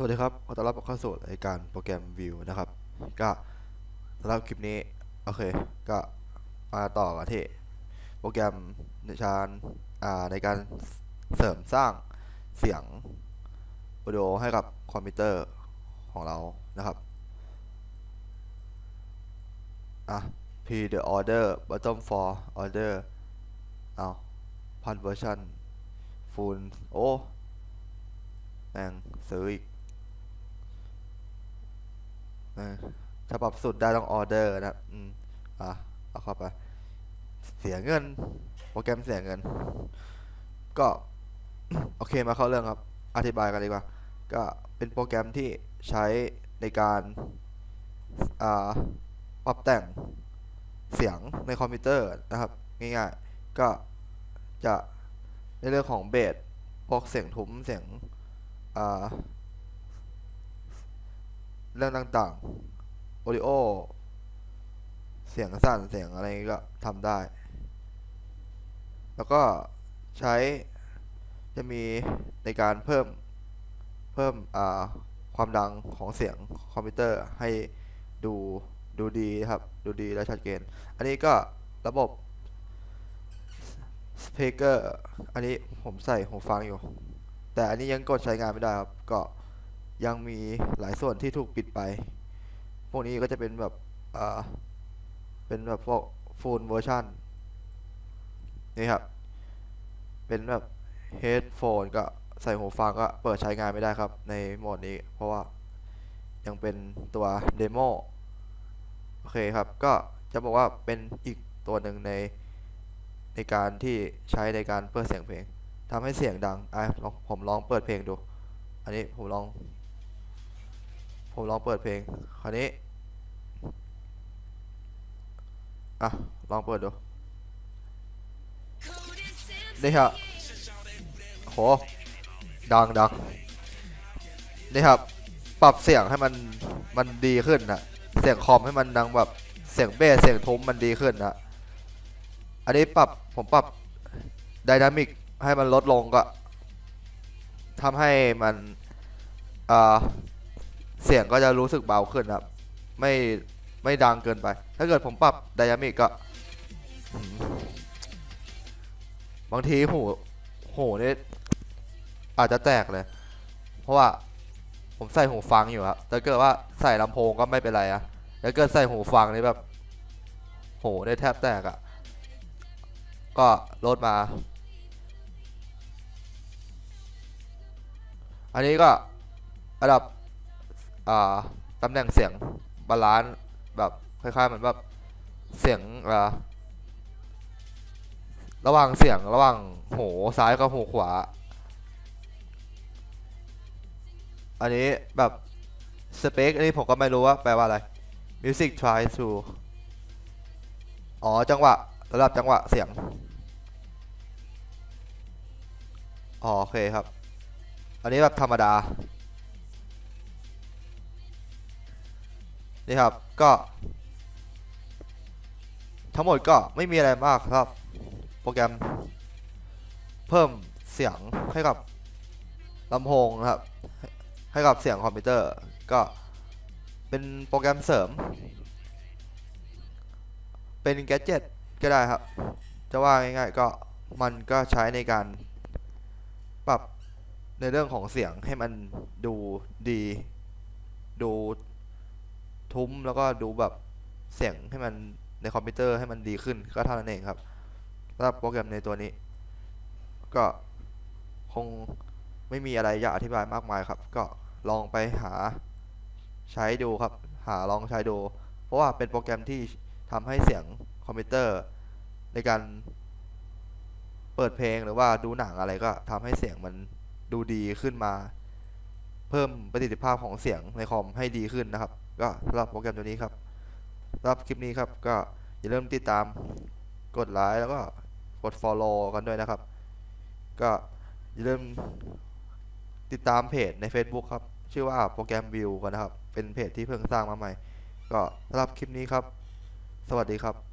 สวัสดีครับ ขอต้อนรับเข้าสู่รายการโปรแกรมวิวนะครับ ก็สำหรับคลิปนี้ โอเค ก็มาต่อกันที่โปรแกรมในการอ่าในการเสริมสร้างเสียงวิดีโอให้กับคอมพิวเตอร์ของเรานะครับ อะ p the order bottom for order เอาพันเวอร์ชันฟูลโอ้แม่งซื้ออีก ถ้าปรับสุดได้ต้องออเดอร์นะอืมอะเอาเข้าไป เสียเงิน โปรแกรมเสียเงิน ก็ โอเคมาเข้าเรื่องครับ อธิบายกันดีกว่า ก็เป็นโปรแกรมที่ใช้ในการอ่าปรับแต่งเสียงในคอมพิวเตอร์นะครับ ง่ายๆ ก็จะในเรื่องของเบสพวกเสียงทุ้มเสียงอ่า เรื่องต่างๆ a u d i o เสียงสั่นเสียงอะไรก็ทำได้ แล้วก็ใช้จะมีในการเพิ่มเพิ่มความดังของเสียงคอมพิวเตอร์ให้ดูดูดีครับ ดูดีและชัดเจนอันนี้ก็ระบบ speaker อันนี้ผมใส่หูฟังอยู่ แต่อันนี้ยังกดใช้งานไม่ได้ครับ ก็ ยังมีหลายส่วนที่ถูกปิดไป พวกนี้ก็จะเป็นแบบอ่าเป็นแบบพวก full version นี่ครับ เป็นแบบ headphone ก็ใส่หูฟังก็เปิดใช้งานไม่ได้ครับ ในโหมดนี้ เพราะว่ายังเป็นตัวเดโมโอเคครับ ก็จะบอกว่าเป็นอีกตัวหนึ่งในในการที่ใช้ในการเปิดเสียงเพลงทำให้เสียงดังอะลอผมลองเปิดเพลงดู อันนี้ผมลอง ผมลองเปิดเพลง คราวนี้ อะ ลองเปิดดูนี่ครับโห ดังดังนี่ครับ ปรับเสียงให้มัน มันดีขึ้นนะเสียงคอมให้มันดังแบบ เสียงเบส เสียงทุ้มมันดีขึ้นนะอันนี้ปรับ ผมปรับไดนามิกให้มันลดลงก็ทำให้มัน อ่า เสียงก็จะรู้สึกเบาขึ้นครับ ไม่ไม่ดังเกินไป ถ้าเกิดผมปรับไดนามิกก็ บางทีหูหูนี่อาจจะแตกเลย เพราะว่าผมใส่หูฟังอยู่ครับถ้าเกิดว่าใส่ลำโพงก็ไม่เป็นไรอะถ้าเกิดใส่หูฟังนี่แบบหูได้แทบแตกอะก็ลดมา อันนี้ก็ระดับ ตำแหน่งเสียงบาลานซ์แบบคล้ายๆเหมือนแบบเสียงระหว่างเสียงระหว่างหูซ้ายกับหูขวา อันนี้แบบสเปคอันนี้ผมก็ไม่รู้ว่าแปลว่าอะไร music try to อ๋อจังหวะระดับจังหวะเสียงอ๋อโอเคครับ อันนี้แบบธรรมดา นี่ครับ ก็ทั้งหมดก็ไม่มีอะไรมากครับ โปรแกรม เพิ่มเสียงให้กับลำโพงนะครับ ให้กับเสียงคอมพิวเตอร์ ก็เป็นโปรแกรมเสริม เป็นแกดเจ็ตก็ได้ครับ จะว่าง่ายๆก็มันก็ใช้ในการปรับในเรื่องของเสียงให้มันดูดี ดู ทุ้มแล้วก็ดูแบบเสียงให้มันในคอมพิวเตอร์ให้มันดีขึ้นก็เท่านั้นเองครับสำหรับโปรแกรมในตัวนี้ ก็คงไม่มีอะไรอยากอธิบายมากมายครับ ก็ลองไปหาใช้ดูครับ หาลองใช้ดู เพราะว่าเป็นโปรแกรมที่ทำให้เสียงคอมพิวเตอร์ ในการเปิดเพลงหรือว่าดูหนังอะไรก็ทำให้เสียงมันดูดีขึ้นมา เพิ่มประสิทธิภาพของเสียงในคอมให้ดีขึ้นนะครับ ก็สำหรับโปรแกรมตัวนี้ครับสำหรับคลิปนี้ครับก็อย่าลืมติดตามกดไลค์แล้วก็กด follow กันด้วยนะครับ ก็อย่าลืมติดตามเพจใน Facebook ครับ ชื่อว่าโปรแกรมวิวกันนะครับ เป็นเพจที่เพิ่งสร้างมาใหม่ ก็สำหรับคลิปนี้ครับ สวัสดีครับ